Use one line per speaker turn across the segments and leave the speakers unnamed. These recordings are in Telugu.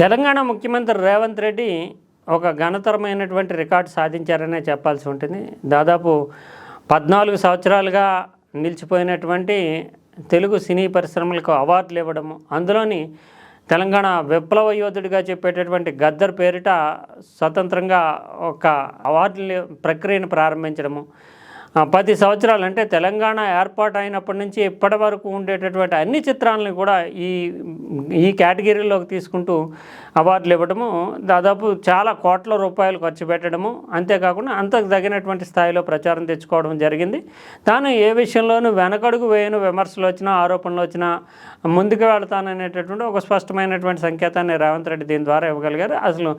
తెలంగాణ ముఖ్యమంత్రి రేవంత్ రెడ్డి ఒక ఘనతరమైనటువంటి రికార్డు సాధించారనే చెప్పాల్సి ఉంటుంది. దాదాపు పద్నాలుగు సంవత్సరాలుగా నిలిచిపోయినటువంటి తెలుగు సినీ పరిశ్రమలకు అవార్డులు ఇవ్వడము అందులోని తెలంగాణ విప్లవ యోధుడిగా చెప్పేటటువంటి గద్దర్ పేరిట స్వతంత్రంగా ఒక అవార్డుల ప్రక్రియను ప్రారంభించడము పది సంవత్సరాలు అంటే తెలంగాణ ఏర్పాటు అయినప్పటి నుంచి ఇప్పటి వరకు ఉండేటటువంటి అన్ని చిత్రాలను కూడా ఈ ఈ కేటగిరీలోకి తీసుకుంటూ అవార్డులు ఇవ్వడము దాదాపు చాలా కోట్ల రూపాయలు ఖర్చు పెట్టడము అంతేకాకుండా అంతకు తగినటువంటి స్థాయిలో ప్రచారం తెచ్చుకోవడం జరిగింది. తాను ఏ విషయంలోనూ వెనకడుగు వేయను విమర్శలు వచ్చినా ఆరోపణలు వచ్చినా ముందుకు వెళతాననేటటువంటి ఒక స్పష్టమైనటువంటి సంకేతాన్ని రేవంత్ రెడ్డి దీని ద్వారా ఇవ్వగలిగారు. అసలు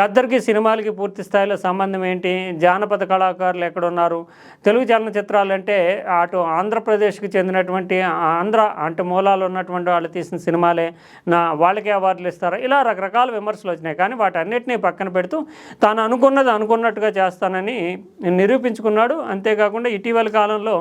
గద్దర్కి సినిమాలకి పూర్తి స్థాయిలో సంబంధం ఏంటి? జానపద కళాకారులు ఎక్కడున్నారు? తెలుగు చలనచిత్రాలు అంటే అటు ఆంధ్రప్రదేశ్కి చెందినటువంటి ఆంధ్ర అంటే మూలాలు ఉన్నటువంటి వాళ్ళు తీసిన సినిమాలే నా వాళ్ళకే అవార్డులు ఇస్తారు? ఇలా రకరకాల విమర్శలు వచ్చినాయి. కానీ వాటన్నిటినీ పక్కన పెడుతూ తాను అనుకున్నది అనుకున్నట్టుగా చేస్తానని నిరూపించుకున్నాడు. అంతేకాకుండా ఇటీవల కాలంలో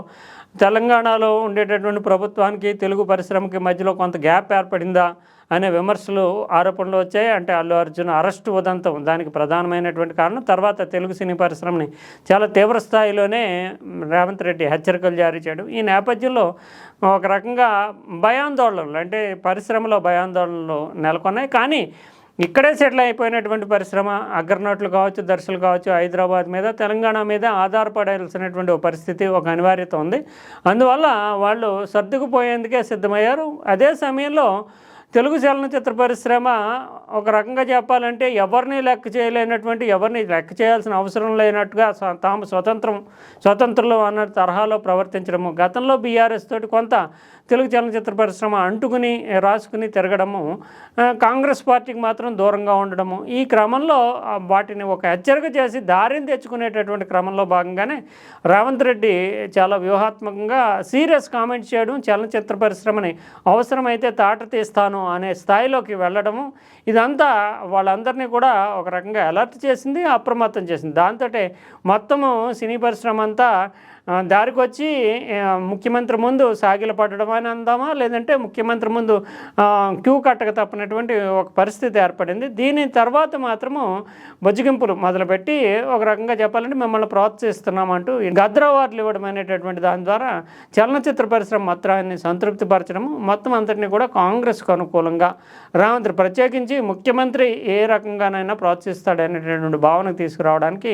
తెలంగాణలో ఉండేటటువంటి ప్రభుత్వానికి తెలుగు పరిశ్రమకి మధ్యలో కొంత గ్యాప్ ఏర్పడిందా అనే విమర్శలు ఆరోపణలు వచ్చాయి. అంటే అల్లు అర్జున్ అరెస్టు ఉదంతం దానికి ప్రధానమైనటువంటి కారణం. తర్వాత తెలుగు సినీ పరిశ్రమని చాలా తీవ్ర స్థాయిలోనే రేవంత్ రెడ్డి హెచ్చరికలు జారీ చేయడం. ఈ నేపథ్యంలో ఒక రకంగా భయాందోళనలు అంటే పరిశ్రమలో భయాందోళనలు నెలకొన్నాయి. కానీ ఇక్కడే సెటిల్ అయిపోయినటువంటి పరిశ్రమ అగ్రనోట్లు కావచ్చు దర్శలు కావచ్చు హైదరాబాద్ మీద తెలంగాణ మీద ఆధారపడాల్సినటువంటి ఒక పరిస్థితి ఒక అనివార్యత ఉంది. అందువల్ల వాళ్ళు సర్దుకుపోయేందుకే సిద్ధమయ్యారు. అదే సమయంలో తెలుగు చలనచిత్ర పరిశ్రమ ఒక రకంగా చెప్పాలంటే ఎవరిని లెక్క చేయలేనటువంటి ఎవరిని లెక్క చేయాల్సిన అవసరం లేనట్టుగా తాము స్వతంత్రం స్వతంత్రులు అన్న తరహాలో ప్రవర్తించడము. గతంలో బీఆర్ఎస్ తోటి కొంత తెలుగు చలనచిత్ర పరిశ్రమ అంటుకుని రాసుకుని తిరగడము కాంగ్రెస్ పార్టీకి మాత్రం దూరంగా ఉండడము ఈ క్రమంలో వాటిని ఒక హెచ్చరిక చేసి దారిని తెచ్చుకునేటటువంటి క్రమంలో భాగంగానే రేవంత్ రెడ్డి చాలా వ్యూహాత్మకంగా సీరియస్ కామెంట్స్ చేయడం చలనచిత్ర పరిశ్రమని అవసరమైతే తాట తీస్తాను అనే స్థాయిలోకి వెళ్ళడము ఇదంతా వాళ్ళందరినీ కూడా ఒక రకంగా అలర్ట్ చేసింది అప్రమత్తం చేసింది. దాంతో మొత్తము సినీ పరిశ్రమ అంతా దారికి వచ్చి ముఖ్యమంత్రి ముందు సాగిల పడడం అని అందామా? లేదంటే ముఖ్యమంత్రి ముందు క్యూ కట్టక తప్పనటువంటి ఒక పరిస్థితి ఏర్పడింది. దీని తర్వాత మాత్రము బుజ్జగింపులు మొదలుపెట్టి ఒక రకంగా చెప్పాలంటే మిమ్మల్ని ప్రోత్సహిస్తున్నామంటూ గద్ర అవార్డులు ఇవ్వడం అనేటటువంటి దాని ద్వారా చలనచిత్ర పరిశ్రమ మొత్తాన్ని సంతృప్తిపరచడము మొత్తం అంతటిని కూడా కాంగ్రెస్కు అనుకూలంగా రేవంత్ ప్రత్యేకించి ముఖ్యమంత్రి ఏ రకంగానైనా ప్రోత్సహిస్తాడనేటటువంటి భావనకు తీసుకురావడానికి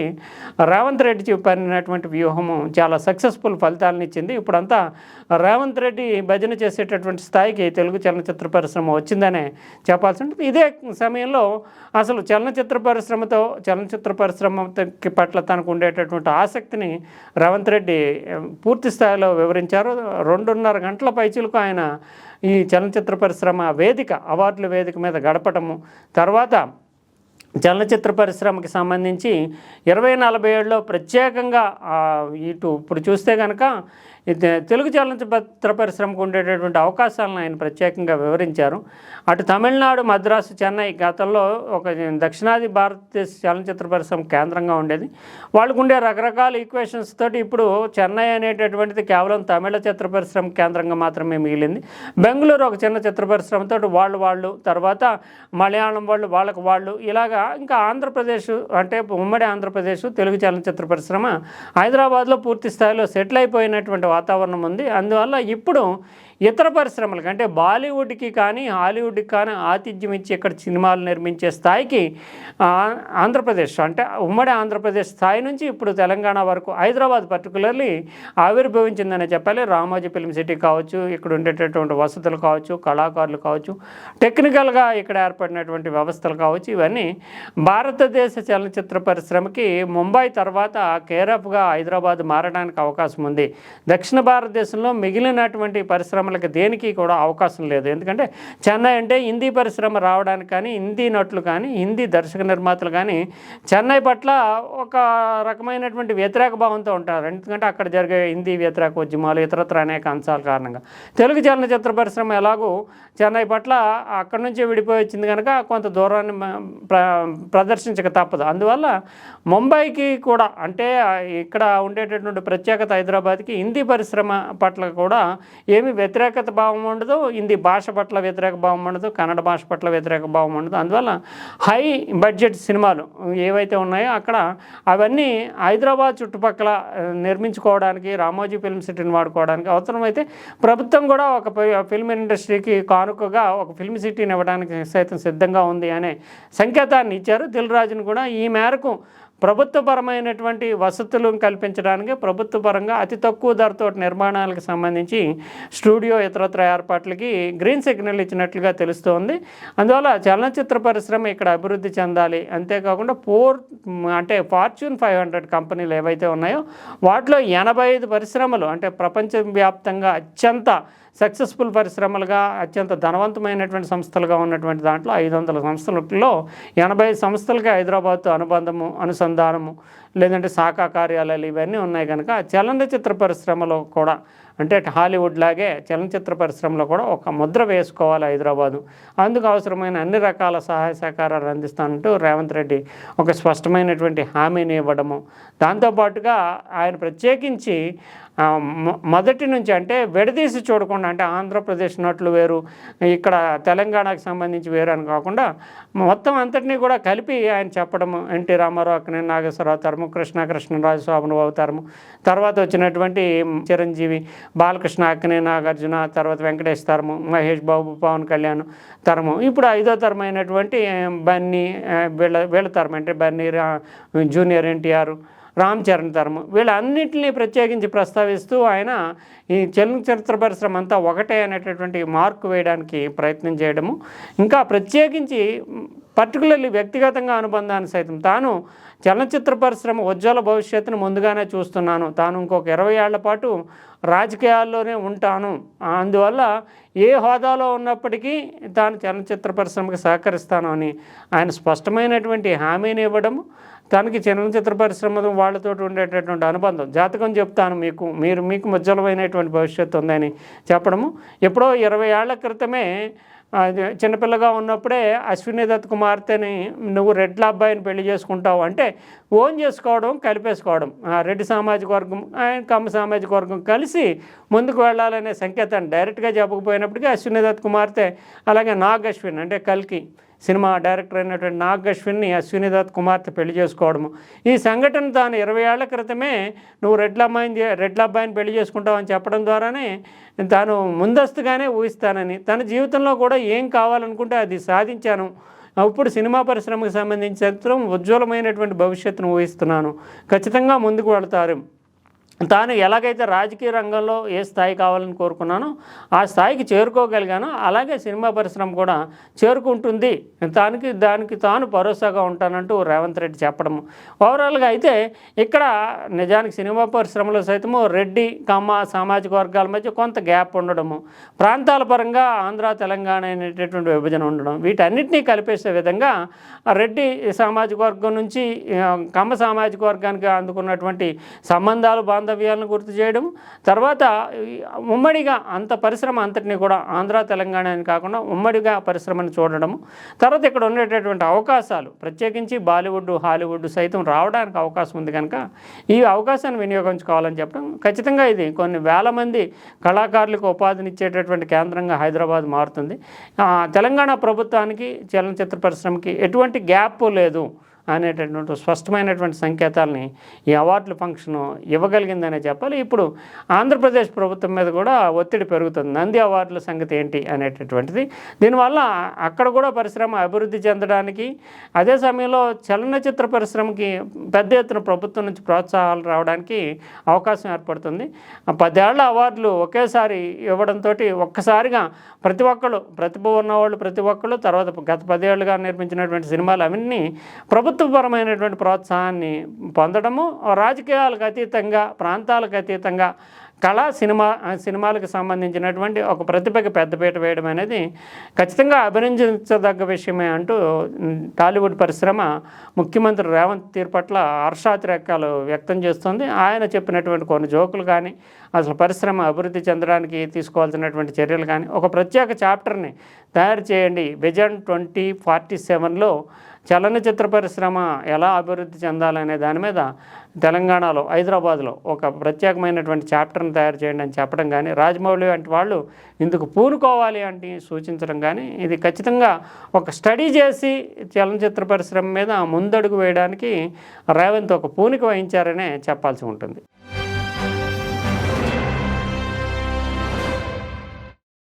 రేవంత్ రెడ్డి చెప్పినటువంటి వ్యూహము చాలా సక్సెస్ఫుల్ ఫలితాలను ఇచ్చింది. ఇప్పుడంతా రేవంత్ రెడ్డి భజన చేసేటటువంటి స్థాయికి తెలుగు చలనచిత్ర పరిశ్రమ వచ్చిందనే చెప్పాల్సి ఉంటుంది ఇదే సమయంలో అసలు చలనచిత్ర పరిశ్రమతో చలనచిత్ర పరిశ్రమ పట్ల తనకు ఉండేటటువంటి ఆసక్తిని రేవంత్ రెడ్డి పూర్తి స్థాయిలో వివరించారు. రెండున్నర గంటల పైచీలకు ఆయన ఈ చలనచిత్ర పరిశ్రమ వేదిక అవార్డుల వేదిక మీద గడపటము తర్వాత చలనచిత్ర పరిశ్రమకి సంబంధించి ఇరవై నలభై ఏడులో ప్రత్యేకంగా ఇటు ఇప్పుడు చూస్తే కనుక తెలుగు చలనచిత్ర పరిశ్రమకు ఉండేటటువంటి అవకాశాలను ఆయన ప్రత్యేకంగా వివరించారు. అటు తమిళనాడు మద్రాసు చెన్నై గతంలో ఒక దక్షిణాది భారతదేశ చలనచిత్ర పరిశ్రమ కేంద్రంగా ఉండేది. వాళ్ళకు ఉండే రకరకాల ఈక్వేషన్స్ తోటి ఇప్పుడు చెన్నై అనేటటువంటిది కేవలం తమిళ చిత్ర పరిశ్రమ కేంద్రంగా మాత్రమే మిగిలింది. బెంగళూరు ఒక చిన్న చిత్ర పరిశ్రమతో వాళ్ళు వాళ్ళు తర్వాత మలయాళం వాళ్ళు వాళ్ళకు వాళ్ళు ఇలాగా ఇంకా ఆంధ్రప్రదేశ్ అంటే ఉమ్మడి ఆంధ్రప్రదేశ్ తెలుగు చలనచిత్ర పరిశ్రమ హైదరాబాద్లో పూర్తి స్థాయిలో సెటిల్ అయిపోయినటువంటి వాతావరణం ఉంది. అందువల్ల ఇప్పుడు ఇతర పరిశ్రమలకు అంటే బాలీవుడ్కి కానీ హాలీవుడ్కి కానీ ఆతిథ్యం ఇచ్చి ఇక్కడ సినిమాలు నిర్మించే స్థాయికి ఆంధ్రప్రదేశ్ అంటే ఉమ్మడి ఆంధ్రప్రదేశ్ స్థాయి నుంచి ఇప్పుడు తెలంగాణ వరకు హైదరాబాద్ పర్టికులర్లీ ఆవిర్భవించిందనే చెప్పాలి. రామోజీ ఫిల్మ్ సిటీ కావచ్చు ఇక్కడ ఉండేటటువంటి వసతులు కావచ్చు కళాకారులు కావచ్చు టెక్నికల్గా ఇక్కడ ఏర్పడినటువంటి వ్యవస్థలు కావచ్చు ఇవన్నీ భారతదేశ చలనచిత్ర పరిశ్రమకి ముంబై తర్వాత కేరఫ్గా హైదరాబాద్ మారడానికి అవకాశం ఉంది. దక్షిణ భారతదేశంలో మిగిలినటువంటి పరిశ్రమ పరిశ్రమలకు దేనికి కూడా అవకాశం లేదు. ఎందుకంటే చెన్నై అంటే హిందీ పరిశ్రమ రావడానికి కానీ హిందీ నటులు కానీ హిందీ దర్శక నిర్మాతలు కానీ చెన్నై పట్ల ఒక రకమైనటువంటి వ్యతిరేక భావంతో ఉంటారు. ఎందుకంటే అక్కడ జరిగే హిందీ వ్యతిరేక ఉద్యమాలు ఇతరత్ర అనేక అంశాల కారణంగా. తెలుగు చలనచిత్ర పరిశ్రమ ఎలాగూ చెన్నై పట్ల అక్కడి నుంచి విడిపోయి వచ్చింది కనుక కొంత దూరాన్ని ప్ర ప్రదర్శించక తప్పదు. అందువల్ల ముంబైకి కూడా అంటే ఇక్కడ ఉండేటటువంటి ప్రత్యేకత హైదరాబాద్కి హిందీ పరిశ్రమ పట్ల కూడా ఏమి వ్యతిరేక వ్యతిరేకత భావం ఉండదు హిందీ భాష పట్ల వ్యతిరేక భావం ఉండదు కన్నడ భాష పట్ల వ్యతిరేక భావం ఉండదు. అందువల్ల హై బడ్జెట్ సినిమాలు ఏవైతే ఉన్నాయో అక్కడ అవన్నీ హైదరాబాద్ చుట్టుపక్కల నిర్మించుకోవడానికి రామోజీ ఫిల్మ్ సిటీని వాడుకోవడానికి అవసరమైతే ప్రభుత్వం కూడా ఒక ఫిల్మ్ ఇండస్ట్రీకి కానుకగా ఒక ఫిల్మ్ సిటీని ఇవ్వడానికి సైతం సిద్ధంగా ఉంది అనే సంకేతాన్ని ఇచ్చారు. దిల్ రాజును కూడా ఈ మేరకు ప్రభుత్వపరమైనటువంటి వసతులు కల్పించడానికి ప్రభుత్వపరంగా అతి తక్కువ ధరతో నిర్మాణాలకు సంబంధించి స్టూడియో ఇతరత్ర ఏర్పాట్లకి గ్రీన్ సిగ్నల్ ఇచ్చినట్లుగా తెలుస్తోంది. అందువల్ల చలనచిత్ర పరిశ్రమ ఇక్కడ అభివృద్ధి చెందాలి. అంతేకాకుండా ఫోర్ అంటే ఫార్చ్యూన్ ఫైవ్ హండ్రెడ్ కంపెనీలు ఏవైతే ఉన్నాయో వాటిలో ఎనభై ఐదు పరిశ్రమలు అంటే ప్రపంచవ్యాప్తంగా అత్యంత సక్సెస్ఫుల్ పరిశ్రమలుగా అత్యంత ధనవంతమైనటువంటి సంస్థలుగా ఉన్నటువంటి దాంట్లో ఐదు వందల సంస్థలలో ఎనభై సంస్థలకి హైదరాబాద్తో అనుబంధము అనుసంధానము లేదంటే శాఖా కార్యాలయాలు ఇవన్నీ ఉన్నాయి కనుక చలనచిత్ర పరిశ్రమలో కూడా అంటే హాలీవుడ్ లాగే చలనచిత్ర పరిశ్రమలో కూడా ఒక ముద్ర వేసుకోవాలి హైదరాబాదు. అందుకు అవసరమైన అన్ని రకాల సహాయ సహకారాలు అందిస్తానంటూ రేవంత్ రెడ్డి ఒక స్పష్టమైనటువంటి హామీని ఇవ్వడము. దాంతోపాటుగా ఆయన ప్రత్యేకించి మొదటి నుంచి అంటే విడదీసి చూడకుండా అంటే ఆంధ్రప్రదేశ్ నట్లు వేరు ఇక్కడ తెలంగాణకు సంబంధించి వేరు అని కాకుండా మొత్తం అంతటినీ కూడా కలిపి ఆయన చెప్పడము. ఎన్టీ రామారావు అక్కనే నాగేశ్వరరావు అవతారము కృష్ణ కృష్ణరాజు స్వామి అవతారము. తర్వాత వచ్చినటువంటి చిరంజీవి బాలకృష్ణ అక్కినే నాగార్జున తర్వాత వెంకటేష్ తరము మహేష్ బాబు పవన్ కళ్యాణ్ తరము. ఇప్పుడు ఐదో తరమైనటువంటి బన్నీ వీళ్ళ వీళ్ళ తరం అంటే బన్నీ రా- జూనియర్ ఎన్టీఆర్ రామ్ చరణ్ తరము. వీళ్ళన్నింటినీ ప్రత్యేకించి ప్రస్తావిస్తూ ఆయన ఈ చలనచిత్ర పరిశ్రమ అంతా ఒకటే అనేటటువంటి మార్కు వేయడానికి ప్రయత్నం చేయడము. ఇంకా ప్రత్యేకించి పర్టికులర్లీ వ్యక్తిగతంగా అనుబంధాన్ని సైతం తాను చలనచిత్ర పరిశ్రమ ఉజ్వల భవిష్యత్తును ముందుగానే చూస్తున్నాను. తాను ఇంకొక ఇరవై ఏళ్ళ పాటు రాజకీయాల్లోనే ఉంటాను. అందువల్ల ఏ హోదాలో ఉన్నప్పటికీ తాను చలనచిత్ర పరిశ్రమకు సహకరిస్తాను అని ఆయన స్పష్టమైనటువంటి హామీని ఇవ్వడము తనకి చలనచిత్ర పరిశ్రమ వాళ్ళతో ఉండేటటువంటి అనుబంధం జాతకం చెప్తాను మీకు. మీరు మీకు ఉజ్వలమైనటువంటి భవిష్యత్తు ఉందని చెప్పడము. ఎప్పుడో ఇరవై ఏళ్ళ క్రితమే చిన్నపిల్లగా ఉన్నప్పుడే అశ్విని దత్ కుమార్తెని నువ్వు రెడ్ల అబ్బాయిని పెళ్ళి చేసుకుంటావు అంటే ఓన్ చేసుకోవడం కలిపేసుకోవడం. ఆ రెడ్డి సామాజిక వర్గం ఆయన కమ్మ సామాజిక వర్గం కలిసి ముందుకు వెళ్ళాలనే సంకేతాన్ని డైరెక్ట్గా చెప్పకపోయినప్పటికీ అశ్విని దత్ కుమార్తె అలాగే నాగ్ అశ్విన్ అంటే కల్కి సినిమా డైరెక్టర్ అయినటువంటి నాగ్ అశ్విన్ని అశ్విని దత్ కుమార్తె పెళ్ళి చేసుకోవడము. ఈ సంఘటన తాను ఇరవై ఏళ్ళ క్రితమే నువ్వు రెడ్ల అమ్మాయిని రెడ్ల అబ్బాయిని పెళ్ళి చేసుకుంటావు అని చెప్పడం ద్వారానే తాను ముందస్తుగానే ఊహిస్తానని. తన జీవితంలో కూడా ఏం కావాలనుకుంటే అది సాధించాను. అప్పుడు సినిమా పరిశ్రమకు సంబంధించి ఉజ్వలమైనటువంటి భవిష్యత్తును ఊహిస్తున్నాను. ఖచ్చితంగా ముందుకు వెళతారు. తాను ఎలాగైతే రాజకీయ రంగంలో ఏ స్థాయి కావాలని కోరుకున్నానో ఆ స్థాయికి చేరుకోగలిగానో అలాగే సినిమా పరిశ్రమ కూడా చేరుకుంటుంది. దానికి దానికి తాను భరోసాగా ఉంటానంటూ రేవంత్ రెడ్డి చెప్పడము. ఓవరాల్గా అయితే ఇక్కడ నిజానికి సినిమా పరిశ్రమలో సైతము రెడ్డి కమ్మ సామాజిక వర్గాల మధ్య కొంత గ్యాప్ ఉండడము. ప్రాంతాల పరంగా ఆంధ్ర తెలంగాణ అనేటటువంటి విభజన ఉండడం. వీటన్నిటినీ కలిపేసే విధంగా రెడ్డి సామాజిక వర్గం నుంచి కమ్మ సామాజిక వర్గానికి అందుకున్నటువంటి సంబంధాలు బాంధవ్యాలను గుర్తు చేయడం. తర్వాత ఉమ్మడిగా అంత పరిశ్రమ అంతటిని కూడా ఆంధ్ర తెలంగాణ అని కాకుండా ఉమ్మడిగా పరిశ్రమను చూడడము తర్వాత ఇక్కడ ఉండేటటువంటి అవకాశాలు ప్రత్యేకించి బాలీవుడ్ హాలీవుడ్ సైతం రావడానికి అవకాశం ఉంది కనుక ఈ అవకాశాన్ని వినియోగించుకోవాలని చెప్పడం. ఖచ్చితంగా ఇది కొన్ని వేల మంది కళాకారులకు ఉపాధినిచ్చేటటువంటి కేంద్రంగా హైదరాబాద్ మారుతుంది. తెలంగాణ ప్రభుత్వానికి చలనచిత్ర పరిశ్రమకి ఎటువంటి గ్యాప్ లేదు. అనేటటువంటి స్పష్టమైనటువంటి సంకేతాలని ఈ అవార్డుల ఫంక్షన్ ఇవ్వగలిగిందనే చెప్పాలి. ఇప్పుడు ఆంధ్రప్రదేశ్ ప్రభుత్వం మీద కూడా ఒత్తిడి పెరుగుతుంది. నంది అవార్డుల సంగతి ఏంటి అనేటటువంటిది. దీనివల్ల అక్కడ కూడా పరిశ్రమ అభివృద్ధి చెందడానికి అదే సమయంలో చలనచిత్ర పరిశ్రమకి పెద్ద ఎత్తున ప్రభుత్వం నుంచి ప్రోత్సాహాలు రావడానికి అవకాశం ఏర్పడుతుంది. ఆ పదేళ్ళ అవార్డులు ఒకేసారి ఇవ్వడంతో ఒక్కసారిగా ప్రతి ఒక్కళ్ళు ప్రతిభ ఉన్నవాళ్ళు ప్రతి ఒక్కళ్ళు తర్వాత గత పదేళ్ళుగా నిర్మించినటువంటి సినిమాలు అవన్నీ ప్రభుత్వం ప్రభుత్వపరమైనటువంటి ప్రోత్సాహాన్ని పొందడము రాజకీయాలకు అతీతంగా ప్రాంతాలకు అతీతంగా కళా సినిమా సినిమాలకు సంబంధించినటువంటి ఒక ప్రతిభకి పెద్దపీట వేయడం అనేది ఖచ్చితంగా అభినందించదగ్గ విషయమే అంటూ టాలీవుడ్ పరిశ్రమ ముఖ్యమంత్రి రేవంత్ తీరు పట్ల హర్షాతిరేకాలు వ్యక్తం చేస్తుంది. ఆయన చెప్పినటువంటి కొన్ని జోకులు కానీ అసలు పరిశ్రమ అభివృద్ధి చెందడానికి తీసుకోవాల్సినటువంటి చర్యలు కానీ ఒక ప్రత్యేక చాప్టర్ని తయారు చేయండి. విజన్ ట్వంటీ ఫార్టీ సెవెన్లో చలనచిత్ర పరిశ్రమ ఎలా అభివృద్ధి చెందాలనే దాని మీద తెలంగాణలో హైదరాబాద్లో ఒక ప్రత్యేకమైనటువంటి చాప్టర్ని తయారు చేయండి అని చెప్పడం కానీ రాజమౌళి వంటి వాళ్ళు ఇందుకు పూనుకోవాలి అంటే సూచించడం కానీ ఇది ఖచ్చితంగా ఒక స్టడీ చేసి చలనచిత్ర పరిశ్రమ మీద ముందడుగు వేయడానికి రేవంత్ ఒక పూనిక వహించారనే చెప్పాల్సి ఉంటుంది.